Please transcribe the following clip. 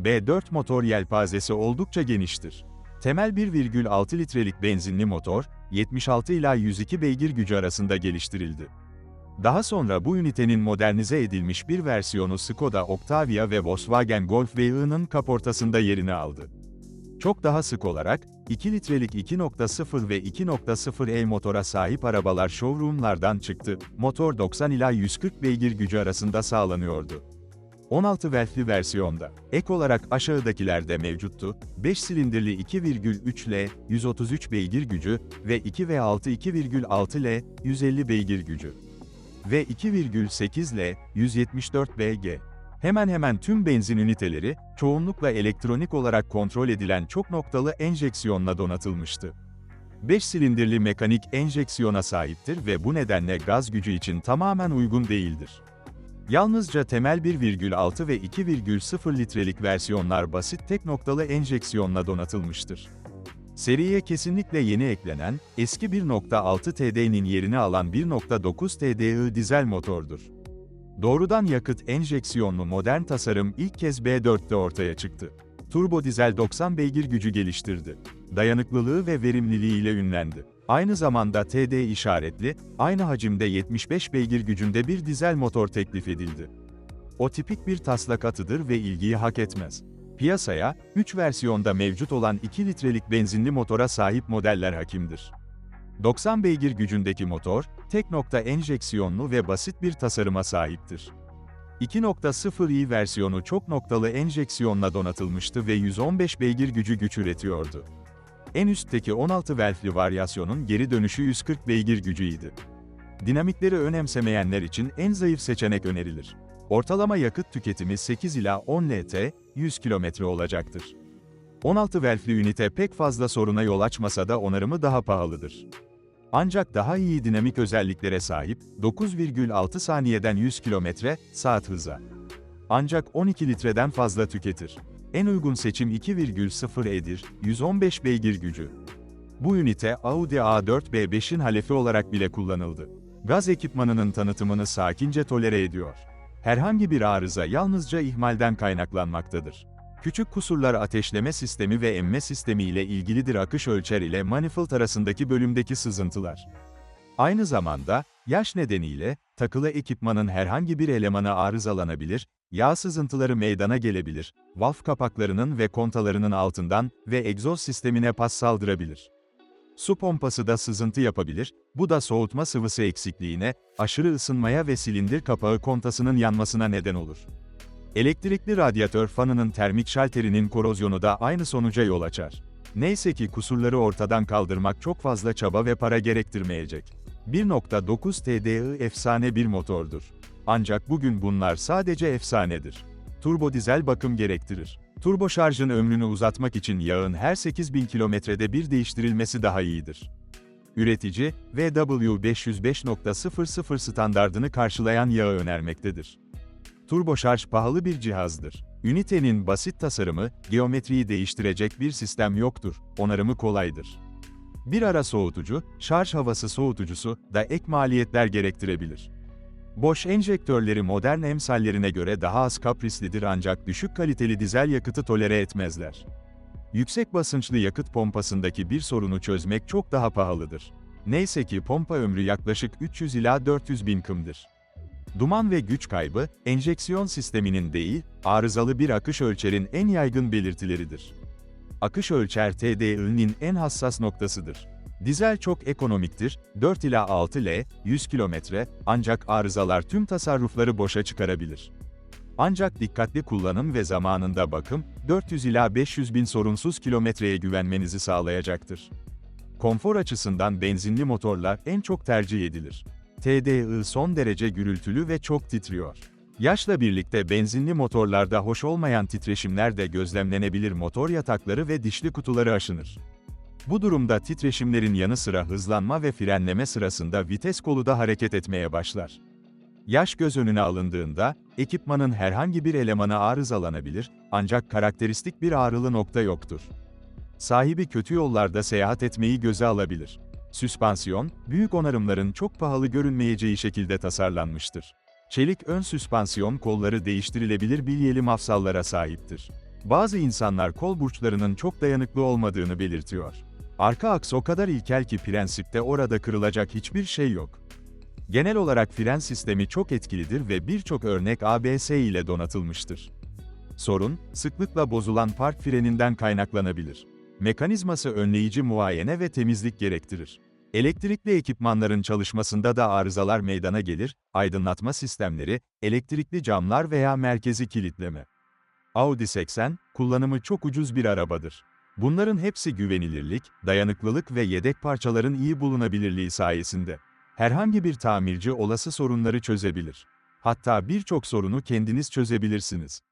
B4 motor yelpazesi oldukça geniştir. Temel 1,6 litrelik benzinli motor, 76 ila 102 beygir gücü arasında geliştirildi. Daha sonra bu ünitenin modernize edilmiş bir versiyonu Skoda Octavia ve Volkswagen Golf VI'nin kaportasında yerini aldı. Çok daha sık olarak, 2 litrelik 2.0 ve 2.0e motora sahip arabalar showroomlardan çıktı, motor 90 ila 140 beygir gücü arasında sağlanıyordu. 16 valvli versiyonda, ek olarak aşağıdakilerde mevcuttu, 5 silindirli 2,3 L, 133 beygir gücü ve 2 ve 6 2,6 L, 150 beygir gücü ve 2,8 L, 174 BG. Hemen hemen tüm benzin üniteleri, çoğunlukla elektronik olarak kontrol edilen çok noktalı enjeksiyonla donatılmıştı. 5 silindirli mekanik enjeksiyona sahiptir ve bu nedenle gaz gücü için tamamen uygun değildir. Yalnızca temel 1,6 ve 2,0 litrelik versiyonlar basit tek noktalı enjeksiyonla donatılmıştır. Seriye kesinlikle yeni eklenen, eski 1.6 TD'nin yerini alan 1.9 TDI dizel motordur. Doğrudan yakıt enjeksiyonlu modern tasarım ilk kez B4'te ortaya çıktı. Turbo dizel 90 beygir gücü geliştirdi. Dayanıklılığı ve verimliliğiyle ünlendi. Aynı zamanda TD işaretli, aynı hacimde 75 beygir gücünde bir dizel motor teklif edildi. O tipik bir taslak atıdır ve ilgiyi hak etmez. Piyasaya, 3 versiyonda mevcut olan 2 litrelik benzinli motora sahip modeller hakimdir. 90 beygir gücündeki motor, tek nokta enjeksiyonlu ve basit bir tasarıma sahiptir. 2.0i versiyonu çok noktalı enjeksiyonla donatılmıştı ve 115 beygir gücü güç üretiyordu. En üstteki 16 valvli varyasyonun geri dönüşü 140 beygir gücüydü. Dinamikleri önemsemeyenler için en zayıf seçenek önerilir. Ortalama yakıt tüketimi 8 ila 10 LT, 100 km olacaktır. 16 valvli ünite pek fazla soruna yol açmasa da onarımı daha pahalıdır. Ancak daha iyi dinamik özelliklere sahip, 9,6 saniyeden 100 km saat hıza. Ancak 12 litreden fazla tüketir. En uygun seçim 2,0E'dir, 115 beygir gücü. Bu ünite Audi A4 B5'in halefi olarak bile kullanıldı. Gaz ekipmanının tanıtımını sakince tolere ediyor. Herhangi bir arıza yalnızca ihmalden kaynaklanmaktadır. Küçük kusurlar ateşleme sistemi ve emme sistemi ile ilgilidir akış ölçer ile manifold arasındaki bölümdeki sızıntılar. Aynı zamanda, yaş nedeniyle, takılı ekipmanın herhangi bir elemanı arızalanabilir, yağ sızıntıları meydana gelebilir, valf kapaklarının ve kontalarının altından ve egzoz sistemine pas saldırabilir. Su pompası da sızıntı yapabilir, bu da soğutma sıvısı eksikliğine, aşırı ısınmaya ve silindir kapağı kontasının yanmasına neden olur. Elektrikli radyatör fanının termik şalterinin korozyonu da aynı sonuca yol açar. Neyse ki kusurları ortadan kaldırmak çok fazla çaba ve para gerektirmeyecek. 1.9 TDI efsane bir motordur. Ancak bugün bunlar sadece efsanedir. Turbo dizel bakım gerektirir. Turbo şarjın ömrünü uzatmak için yağın her 8000 kilometrede bir değiştirilmesi daha iyidir. Üretici, VW505.00 standardını karşılayan yağı önermektedir. Turbo şarj pahalı bir cihazdır. Ünitenin basit tasarımı, geometriyi değiştirecek bir sistem yoktur, onarımı kolaydır. Bir ara soğutucu, şarj havası soğutucusu da ek maliyetler gerektirebilir. Boş enjektörleri modern emsallerine göre daha az kaprislidir ancak düşük kaliteli dizel yakıtı tolere etmezler. Yüksek basınçlı yakıt pompasındaki bir sorunu çözmek çok daha pahalıdır. Neyse ki pompa ömrü yaklaşık 300 ila 400 bin kımdır. Duman ve güç kaybı, enjeksiyon sisteminin değil, arızalı bir akış ölçerin en yaygın belirtileridir. Akış ölçer TDI'nin en hassas noktasıdır. Dizel çok ekonomiktir, 4 ila 6 L, 100 kilometre, ancak arızalar tüm tasarrufları boşa çıkarabilir. Ancak dikkatli kullanım ve zamanında bakım, 400 ila 500 bin sorunsuz kilometreye güvenmenizi sağlayacaktır. Konfor açısından benzinli motorlar en çok tercih edilir. TDI son derece gürültülü ve çok titriyor. Yaşla birlikte benzinli motorlarda hoş olmayan titreşimler de gözlemlenebilir motor yatakları ve dişli kutuları aşınır. Bu durumda titreşimlerin yanı sıra hızlanma ve frenleme sırasında vites kolu da hareket etmeye başlar. Yaş göz önüne alındığında, ekipmanın herhangi bir elemanı arızalanabilir, ancak karakteristik bir ağrılı nokta yoktur. Sahibi kötü yollarda seyahat etmeyi göze alabilir. Süspansiyon, büyük onarımların çok pahalı görünmeyeceği şekilde tasarlanmıştır. Çelik ön süspansiyon kolları değiştirilebilir bilyeli mafsallara sahiptir. Bazı insanlar kol burçlarının çok dayanıklı olmadığını belirtiyor. Arka aks o kadar ilkel ki prensipte orada kırılacak hiçbir şey yok. Genel olarak fren sistemi çok etkilidir ve birçok örnek ABS ile donatılmıştır. Sorun, sıklıkla bozulan park freninden kaynaklanabilir. Mekanizması önleyici muayene ve temizlik gerektirir. Elektrikli ekipmanların çalışmasında da arızalar meydana gelir, aydınlatma sistemleri, elektrikli camlar veya merkezi kilitleme. Audi 80, kullanımı çok ucuz bir arabadır. Bunların hepsi güvenilirlik, dayanıklılık ve yedek parçaların iyi bulunabilirliği sayesinde. Herhangi bir tamirci olası sorunları çözebilir. Hatta birçok sorunu kendiniz çözebilirsiniz.